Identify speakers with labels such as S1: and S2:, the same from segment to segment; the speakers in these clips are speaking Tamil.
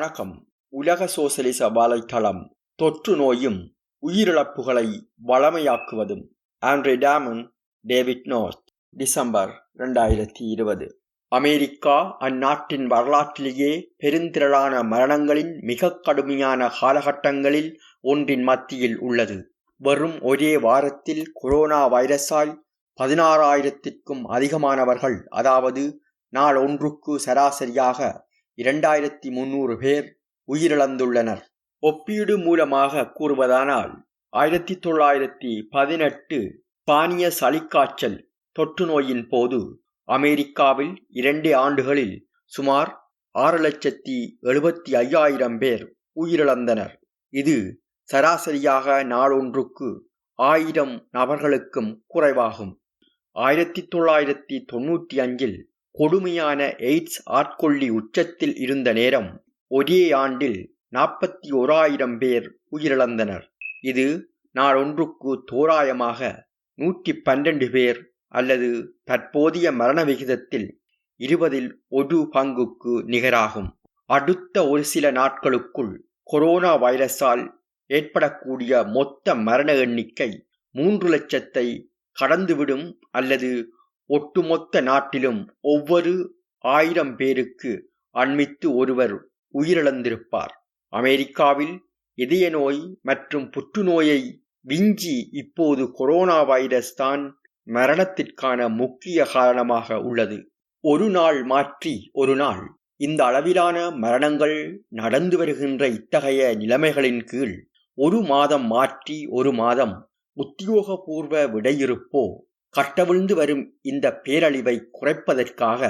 S1: வணக்கம். உலக சோசலிச வலைத்தளம் தொற்று நோயும் உயிரிழப்புகளை வளமையாக்குவதும் Andre Damon David North December இரண்டாயிரத்தி இருபது. அமெரிக்கா அந்நாட்டின் வரலாற்றிலேயே பெருந்திரளான மரணங்களின் மிக கடுமையான காலகட்டங்களில் ஒன்றின் மத்தியில் உள்ளது. வரும் ஒரே வாரத்தில் கொரோனா வைரஸால் பதினாறாயிரத்திற்கும் அதிகமானவர்கள் அதாவது நாள் ஒன்றுக்கு சராசரியாக இரண்டாயிரத்தி முன்னூறு பேர் உயிரிழந்துள்ளனர். ஒப்பீடு மூலமாக கூறுவதானால் ஆயிரத்தி தொள்ளாயிரத்தி பதினெட்டு ஸ்பானிய சளிக்காய்ச்சல் தொற்று நோயின் போது அமெரிக்காவில் இரண்டு ஆண்டுகளில் சுமார் ஆறு லட்சத்தி எழுபத்தி ஐயாயிரம் பேர் உயிரிழந்தனர். இது சராசரியாக நாளொன்றுக்கு ஆயிரம் நபர்களுக்கும் குறைவாகும். ஆயிரத்தி தொள்ளாயிரத்தி தொன்னூற்றி அஞ்சில் கொடுமையான எய்ட்ஸ் ஆட்கொள்ளி உச்சத்தில் இருந்த நேரம் ஒரே ஆண்டில் நாற்பத்தி ஓராயிரம் பேர் உயிரிழந்தனர். இது நாளொன்றுக்கு தோராயமாக நூற்றி பன்னெண்டு பேர் அல்லது தற்போதைய மரண விகிதத்தில் இருபதில் ஒரு பங்குக்கு நிகராகும். அடுத்த ஒரு சில நாட்களுக்குள் கொரோனா வைரஸால் ஏற்படக்கூடிய மொத்த மரண எண்ணிக்கை மூன்று லட்சத்தை கடந்துவிடும் அல்லது ஒட்டுமொத்த நாட்டிலும் ஒவ்வொரு ஆயிரம் பேருக்கு அண்மித்து ஒருவர் உயிரிழந்திருப்பார். அமெரிக்காவில் இதய நோய் மற்றும் புற்றுநோயை விஞ்சி இப்போது கொரோனா வைரஸ் தான் மரணத்திற்கான முக்கிய காரணமாக உள்ளது. ஒரு நாள் மாற்றி ஒரு நாள். இந்த அளவிலான மரணங்கள் நடந்து வருகின்ற இத்தகைய நிலைமைகளின் கீழ் ஒரு மாதம் மாற்றி ஒரு மாதம் உத்தியோகபூர்வ விடையிறுப்போ கட்டவிழ்ந்து வரும் இந்த பேரழிவை குறைப்பதற்காக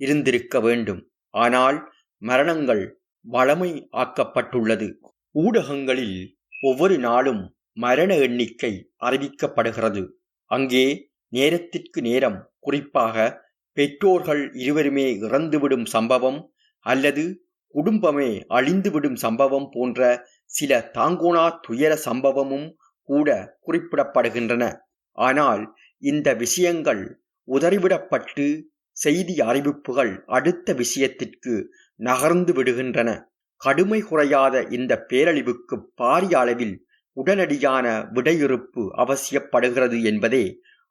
S1: இருந்திருக்க வேண்டும். ஆனால் மரணங்கள் வளமை ஆக்கப்பட்டுள்ளது. ஊடகங்களில் ஒவ்வொரு நாளும் மரண எண்ணிக்கை அறிவிக்கப்படுகிறது. அங்கே நேரத்திற்கு நேரம் குறிப்பாக பெற்றோர்கள் இருவருமே இறந்துவிடும் சம்பவம் அல்லது குடும்பமே அழிந்துவிடும் சம்பவம் போன்ற சில தாங்கோனா துயர சம்பவமும் கூட குறிப்பிடப்படுகின்றன. ஆனால் இந்த விஷயங்கள் உதறிவிடப்பட்டு செய்தி அறிவிப்புகள் அடுத்த விஷயத்திற்கு நகர்ந்து விடுகின்றன. கடுமை குறையாத இந்த பேரழிவுக்கு பாரிய அளவில் உடனடியான விடையிறுப்பு அவசியப்படுகிறது என்பதே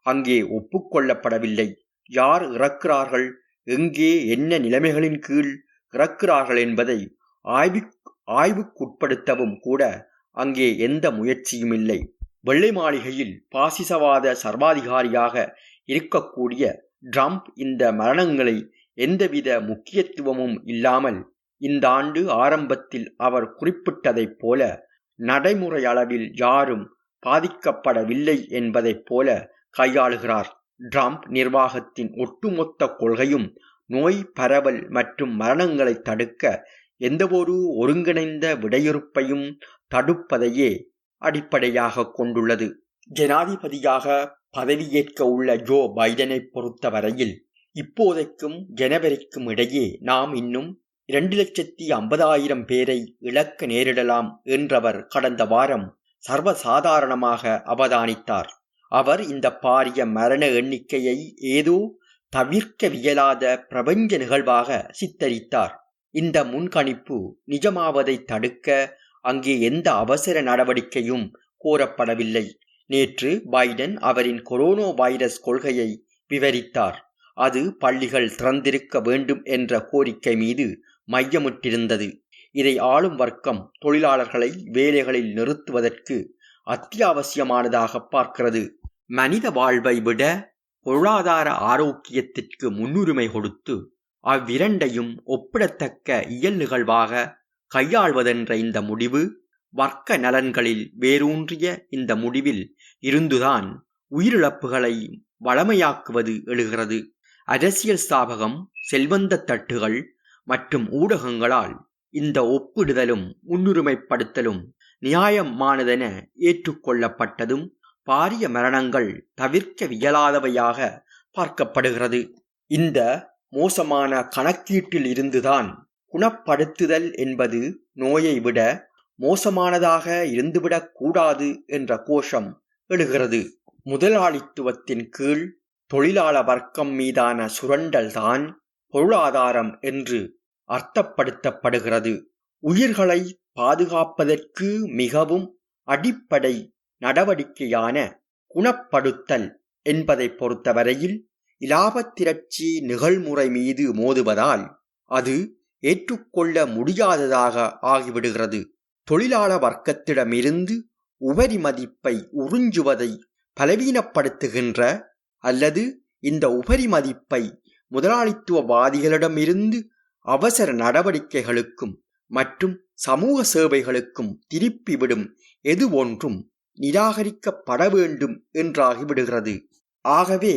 S1: அங்கே ஒப்புக்கொள்ளப்படவில்லை. யார் இறக்கிறார்கள்? எங்கே என்ன நிலைமைகளின் கீழ் இறக்கிறார்கள் என்பதை ஆய்வு ஆய்வுக்குட்படுத்தவும் கூட அங்கே எந்த முயற்சியும் இல்லை. வெள்ளை மாளிகையில் பாசிசவாத சர்வாதிகாரியாக இருக்கக்கூடிய ட்ரம்ப் இந்த மரணங்களை எந்தவித முக்கியத்துவமும் இல்லாமல் இந்த ஆண்டு ஆரம்பத்தில் அவர் குறிப்பிட்டதைப் போல நடைமுறை அளவில் யாரும் பாதிக்கப்படவில்லை என்பதைப் போல கையாளுகிறார். ட்ரம்ப் நிர்வாகத்தின் ஒட்டுமொத்த கொள்கையும் நோய் பரவல் மற்றும் மரணங்களை தடுக்க எந்தவொரு ஒருங்கிணைந்த விடையிறுப்பையும் தடுப்பதையே அடிப்படையாக கொண்டுள்ளது. ஜனாதிபதியாக பதவியேற்க உள்ள ஜோ பைடனை பொறுத்தவரையில் இப்போதைக்கும் ஜனவரிக்கும் இடையே நாம் இன்னும் இரண்டு லட்சத்தி ஐம்பதாயிரம் பேரை இழக்க நேரிடலாம் என்றவர் கடந்த வாரம் சர்வசாதாரணமாக அவதானித்தார். அவர் இந்த பாரிய மரண எண்ணிக்கையை ஏதோ தவிர்க்கவியலாத பிரபஞ்ச நிகழ்வாக சித்தரித்தார். இந்த முன்கணிப்பு நிஜமாவதை தடுக்க அங்கே எந்த அவசர நடவடிக்கையும் கோரப்படவில்லை நேற்று பைடன் அவரின் கொரோனா வைரஸ் கொள்கையை விவரித்தார். அது பள்ளிகள் திறந்திருக்க வேண்டும் என்ற கோரிக்கை மீது மையமிட்டிருந்தது. இதை ஆளும் வர்க்கம் தொழிலாளர்களை வேலைகளில் நிறுத்துவதற்கு அத்தியாவசியமானதாக பார்க்கிறது. மனித வாழ்வை விட பொருளாதார ஆரோக்கியத்திற்கு முன்னுரிமை கொடுத்து அவ்விரண்டையும் ஒப்பிடத்தக்க இயல் நிகழ்வாக கையாள்வதென்ற இந்த முடிவு வர்க்க நலன்களில் வேரூன்றிய இந்த முடிவில் இருந்துதான் உயிரிழப்புகளை வளமையாக்குவது எழுகிறது. அரசியல் ஸ்தாபகம் செல்வந்த தட்டுகள் மற்றும் ஊடகங்களால் இந்த ஒப்பிடுதலும் முன்னுரிமைப்படுத்தலும் நியாயமானதென ஏற்றுக்கொள்ளப்பட்டதும் பாரிய மரணங்கள் தவிர்க்கவியலாதவையாக பார்க்கப்படுகிறது. இந்த மோசமான கணக்கீட்டில் இருந்துதான் குணப்படுத்துதல் என்பது நோயை விட மோசமானதாக இருந்துவிடக் கூடாது என்ற கோஷம் எழுகிறது. முதலாளித்துவத்தின் கீழ் தொழிலாள வர்க்கம் மீதான சுரண்டல்தான் பொருளாதாரம் என்று அர்த்தப்படுத்தப்படுகிறது. உயிர்களை பாதுகாப்பதற்கு மிகவும் அடிப்படை நடவடிக்கையான குணப்படுத்தல் என்பதை பொறுத்தவரையில் இலாபத்திரட்சி நிகழ்முறை மீது மோதுவதால் அது ஏற்றுக்கொள்ள முடியாததாக ஆகிவிடுகிறது. தொழிலாள வர்க்கத்திடமிருந்து உபரி மதிப்பை உறிஞ்சுவதை பலவீனப்படுத்துகின்ற அல்லது இந்த உபரி மதிப்பை முதலாளித்துவவாதிகளிடமிருந்து அவசர நடவடிக்கைகளுக்கும் மற்றும் சமூக சேவைகளுக்கும் திருப்பிவிடும் எது ஒன்றும் நிராகரிக்கப்பட வேண்டும் என்றாகிவிடுகிறது. ஆகவே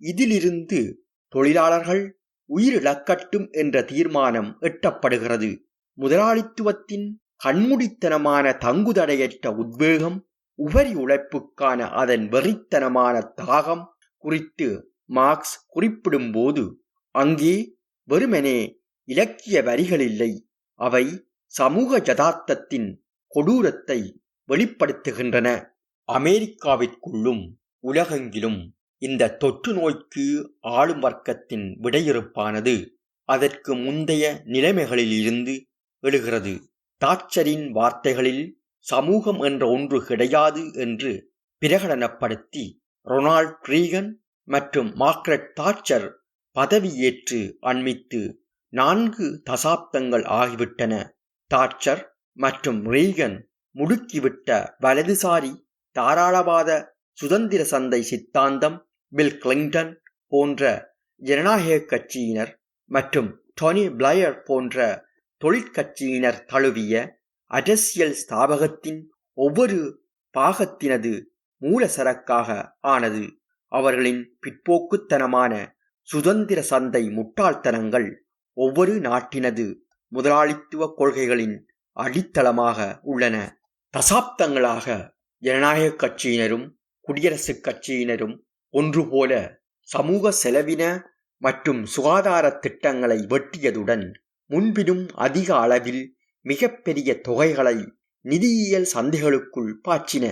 S1: இதிலிருந்து தொழிலாளர்கள் உயிரிழக்கட்டும் என்ற தீர்மானம் எட்டப்படுகிறது. முதலாளித்துவத்தின் கண்முடித்தனமான தங்குதடையற்ற உத்வேகம் உபரி உழைப்புக்கான அதன் வெறித்தனமான தாகம் குறித்து மார்க்ஸ் குறிப்பிடும்போது அங்கே வெறுமனே இலக்கிய வரிகள் இல்லை அவை சமூக ஜதார்த்தத்தின் கொடூரத்தை வெளிப்படுத்துகின்றன. அமெரிக்காவிற்குள்ளும் உலகெங்கிலும் இந்த தொற்று நோய்க்கு ஆளும் வர்க்கத்தின் விடையிறுப்பானது அதற்கு முந்தைய நிலைமைகளில் இருந்து எழுகிறது. தாட்சரின் வார்த்தைகளில் சமூகம் என்ற ஒன்று கிடையாது என்று பிரகடனப்படுத்தி ரொனால்ட் ரீகன் மற்றும் மார்க்ரெட் தாட்சர் பதவியேற்று அண்மித்து நான்கு தசாப்தங்கள் ஆகிவிட்டன. தாட்சர் மற்றும் ரீகன் முடுக்கிவிட்ட வலதுசாரி தாராளவாத சுதந்திர சந்தை சித்தாந்தம் பில் கிளிங்டன் போன்ற ஜனநாயக கட்சியினர் மற்றும் டொனி பிளயர் போன்ற தொழிற்கட்சியினர் தழுவிய அரசியல் ஸ்தாபகத்தின் ஒவ்வொரு பாகத்தினது மூல சரக்காக ஆனது அவர்களின் பிற்போக்குத்தனமான சுதந்திர சந்தை முட்டாள்தனங்கள் ஒவ்வொரு நாட்டினது முதலாளித்துவ கொள்கைகளின் அடித்தளமாக உள்ளன. தசாப்தங்களாக ஜனநாயக கட்சியினரும் குடியரசுக் கட்சியினரும் ஒன்றுபோல சமூக செலவின மற்றும் சுகாதார திட்டங்களை வெட்டியதுடன் முன்பினும் அதிக அளவில் மிகப்பெரிய தொகைகளை நிதியியல் சந்தைகளுக்குள் பாய்ச்சின.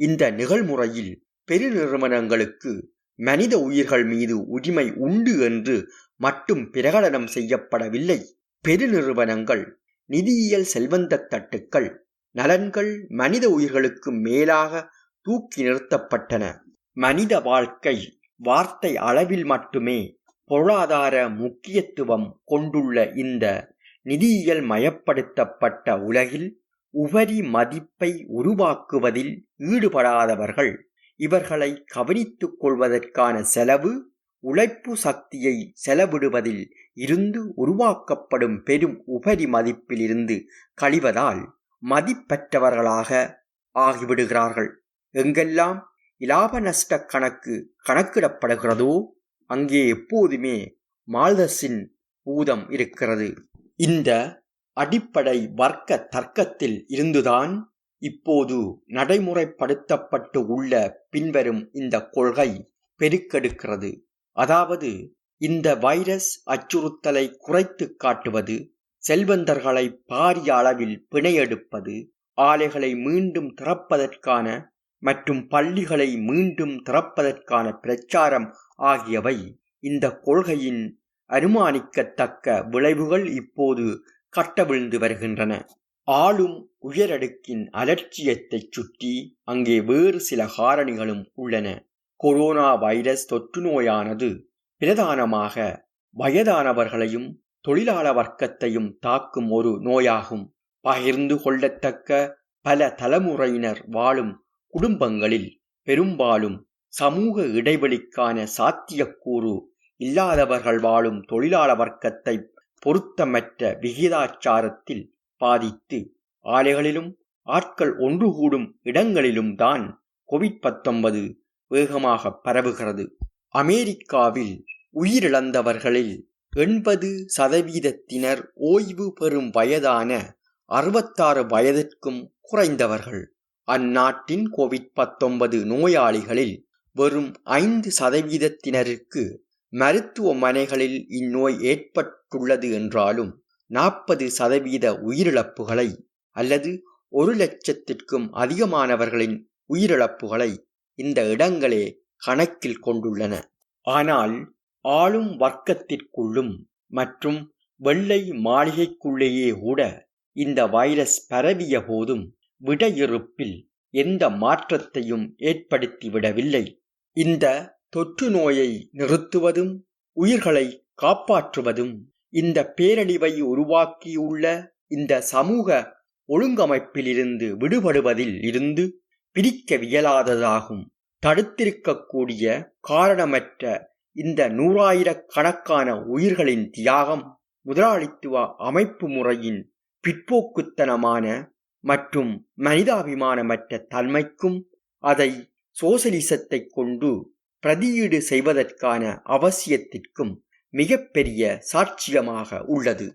S1: இந்த நிகழ்முறையில் பெருநிறுவனங்களுக்கு மனித உயிர்கள் மீது உரிமை உண்டு என்று மட்டும் பிரகடனம் செய்யப்படவில்லை. பெருநிறுவனங்கள் நிதியியல் செல்வந்த தட்டுக்கள் நலன்கள் மனித உயிர்களுக்கு மேலாக தூக்கி நிறுத்தப்பட்டன. மனித வாழ்க்கை வார்த்தை அளவில் மட்டுமே பொருளாதார முக்கியத்துவம் கொண்டுள்ள இந்த நிதியியல் மயப்படுத்தப்பட்ட உலகில் உபரி மதிப்பை உருவாக்குவதில் ஈடுபடாதவர்கள். இவர்களை கவனித்துக் கொள்வதற்கான செலவு உழைப்பு சக்தியை செலவிடுவதில் இருந்து உருவாக்கப்படும் பெரும் உபரி மதிப்பிலிருந்து கழிவதால் மதிப்பற்றவர்களாக ஆகிவிடுகிறார்கள். எங்கெல்லாம் இலாப நஷ்ட கணக்கு கணக்கிடப்படுகிறதோ அங்கே எப்போதுமே மால்தஸின் பூதம் இருக்கிறது. இந்த அடிப்படை வர்க்க தர்க்கத்தில் இருந்துதான் இப்போது நடைமுறைப்படுத்தப்பட்டு உள்ள பின்வரும் இந்த கொள்கை பெருக்கெடுக்கிறது. அதாவது இந்த வைரஸ் அச்சுறுத்தலை குறைத்து காட்டுவது செல்வந்தர்களை பாரிய அளவில் பிணையெடுப்பது ஆலைகளை மீண்டும் திறப்பதற்கான மற்றும் பள்ளிகளை மீண்டும் திறப்பதற்கான பிரச்சாரம் ஆகியவை இந்த கொள்கையின் அனுமானிக்கத்தக்க விளைவுகள் இப்போது கட்டவிழ்ந்து வருகின்றன. ஆளும் உயரடுக்கின் அலட்சியத்தைச் சுற்றி அங்கே வேறு சில காரணிகளும் உள்ளன. கொரோனா வைரஸ் தொற்று நோயானது பிரதானமாக வயதானவர்களையும் தொழிலாள வர்க்கத்தையும் தாக்கும் ஒரு நோயாகும். பகிர்ந்து கொள்ளத்தக்க பல தலைமுறையினர் வாழும் குடும்பங்களில் பெரும்பாலும் சமூக இடைவெளிக்கான சாத்தியக்கூறு இல்லாதவர்கள் வாழும் தொழிலாள வர்க்கத்தை பொருத்தமற்ற விகிதாச்சாரத்தில் பாதித்து ஆலைகளிலும் ஆட்கள் ஒன்று கூடும் இடங்களிலும் தான் கோவிட் பத்தொன்பது வேகமாக பரவுகிறது. அமெரிக்காவில் உயிரிழந்தவர்களில் எண்பது சதவீதத்தினர் ஓய்வு பெறும் வயதான அறுபத்தாறு வயதிற்கும் குறைந்தவர்கள். அந்நாட்டின் கோவிட் பத்தொன்பது நோயாளிகளில் வெறும் ஐந்து சதவீதத்தினருக்கு மருத்துவமனைகளில் இந்நோய் ஏற்பட்டுள்ளது என்றாலும் நாற்பது சதவீத உயிரிழப்புகளை அல்லது ஒரு லட்சத்திற்கும் அதிகமானவர்களின் உயிரிழப்புகளை இந்த இடங்களே கணக்கில் கொண்டுள்ளன. ஆனால் ஆளும் வர்க்கத்திற்குள்ளும் மற்றும் வெள்ளை மாளிகைக்குள்ளேயே கூட இந்த வைரஸ் பரவிய போதும் விடையிறுப்பில் எந்த மாற்றத்தையும் ஏற்படுத்திவிடவில்லை. இந்த தொற்று நோயை நிறுத்துவதும் உயிர்களை காப்பாற்றுவதும் இந்த பேரழிவை உருவாக்கியுள்ள இந்த சமூக ஒழுங்கமைப்பிலிருந்து விடுபடுவதில் இருந்து பிரிக்கவியலாததாகும். தடுத்திருக்கக்கூடிய காரணமற்ற இந்த நூறாயிரக்கணக்கான உயிர்களின் தியாகம் முதலாளித்துவ அமைப்பு முறையின் பிற்போக்குத்தனமான மற்றும் மனிதாபிமானமற்ற தன்மைக்கும் அதை சோசலிசத்தை கொண்டு பிரதியீடு செய்வதற்கான அவசியத்திற்கும் மிகப்பெரிய சாட்சியமாக உள்ளது.